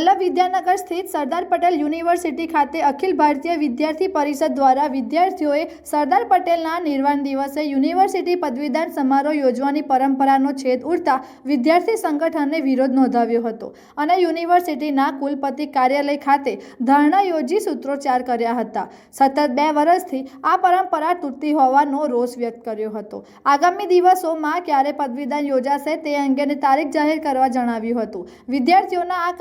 વલ્લભ વિદ્યાનગર સ્થિત સરદાર પટેલ યુનિવર્સિટી ખાતે અખિલ ભારતીય વિદ્યાર્થી પરિષદ દ્વારા વિદ્યાર્થીઓએ સરદાર પટેલના નિર્વાણ દિવસે યુનિવર્સિટી પદવીદાન સમારોહ યોજવાની પરંપરાનો છેદ ઉડતા વિદ્યાર્થી સંગઠને વિરોધ નોંધાવ્યો હતો અને યુનિવર્સિટીના કુલપતિ કાર્યાલય ખાતે ધરણા યોજી સૂત્રોચ્ચાર કર્યા હતા. સતત બે વર્ષથી આ પરંપરા તૂટતી હોવાનો રોષ વ્યક્ત કર્યો હતો. આગામી દિવસોમાં ક્યારે પદવીદાન યોજાશે તે અંગેની તારીખ જાહેર કરવા જણાવ્યું હતું. વિદ્યાર્થીઓના આ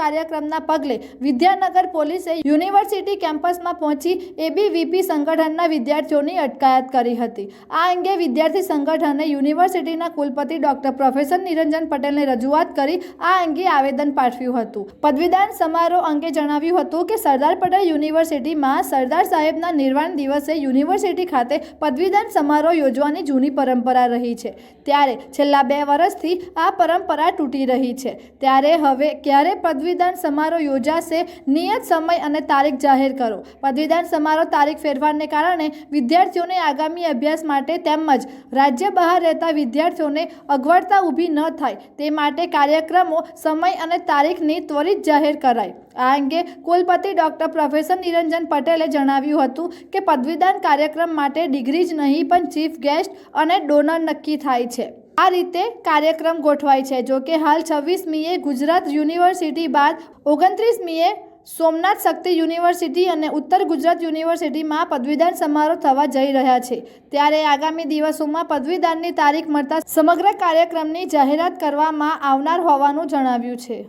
કાર્યક્રમના પગલે વિદ્યાનગર પોલીસે યુનિવર્સિટી કેમ્પસમાં પહોંચી એબીવીપી સંગઠનના વિદ્યાર્થીઓની અટકાયત કરી હતી. આ અંગે વિદ્યાર્થી સંગઠને યુનિવર્સિટીના કુલપતિ ડોક્ટર પ્રોફેસર નિરંજન પટેલને રજૂઆત કરી આ અંગે આવેદન પાઠવ્યું હતું. પદવીદાન સમારોહ અંગે જણાવ્યું હતું કે સરદાર પટેલ યુનિવર્સિટીમાં સરદાર સાહેબના નિર્વાણ દિવસે યુનિવર્સિટી ખાતે પદવીદાન સમારોહ યોજવાની જૂની પરંપરા રહી છે. ત્યારે છેલ્લા બે વર્ષથી આ પરંપરા તૂટી રહી છે. ત્યારે હવે ક્યારે પદવીદાન સમારોહ યોજાશે. નિયત સમય અને તારીખ જાહેર કરો. પદવીદાન સમારોહ તારીખ ફેરફારને કારણે વિદ્યાર્થીઓને આગામી અભ્યાસ માટે તેમજ રાજ્ય બહાર રહેતા વિદ્યાર્થીઓને અગવડતા ઊભી ન થાય. તે માટે કાર્યક્રમો સમય અને તારીખની ત્વરિત જાહેર કરાય. આ અંગે કુલપતિ ડૉક્ટર પ્રોફેસર નિરંજન પટેલે જણાવ્યું હતું કે પદવીદાન કાર્યક્રમ માટે ડિગ્રી જ નહીં, પણ ચીફ ગેસ્ટ અને ડોનર નક્કી થાય છે. આ રીતે કાર્યક્રમ ગોઠવાય છે. જો કે હાલ છવ્વીસમીએ ગુજરાત યુનિવર્સિટી બાદ ઓગણત્રીસમીએ સોમનાથ શક્તિ યુનિવર્સિટી અને ઉત્તર ગુજરાત યુનિવર્સિટીમાં પદવીદાન સમારોહ થવા જઈ રહ્યા છે. ત્યારે આગામી દિવસોમાં પદવીદાનની તારીખ મળતા સમગ્ર કાર્યક્રમની જાહેરાત કરવામાં આવનાર હોવાનું જણાવ્યું છે.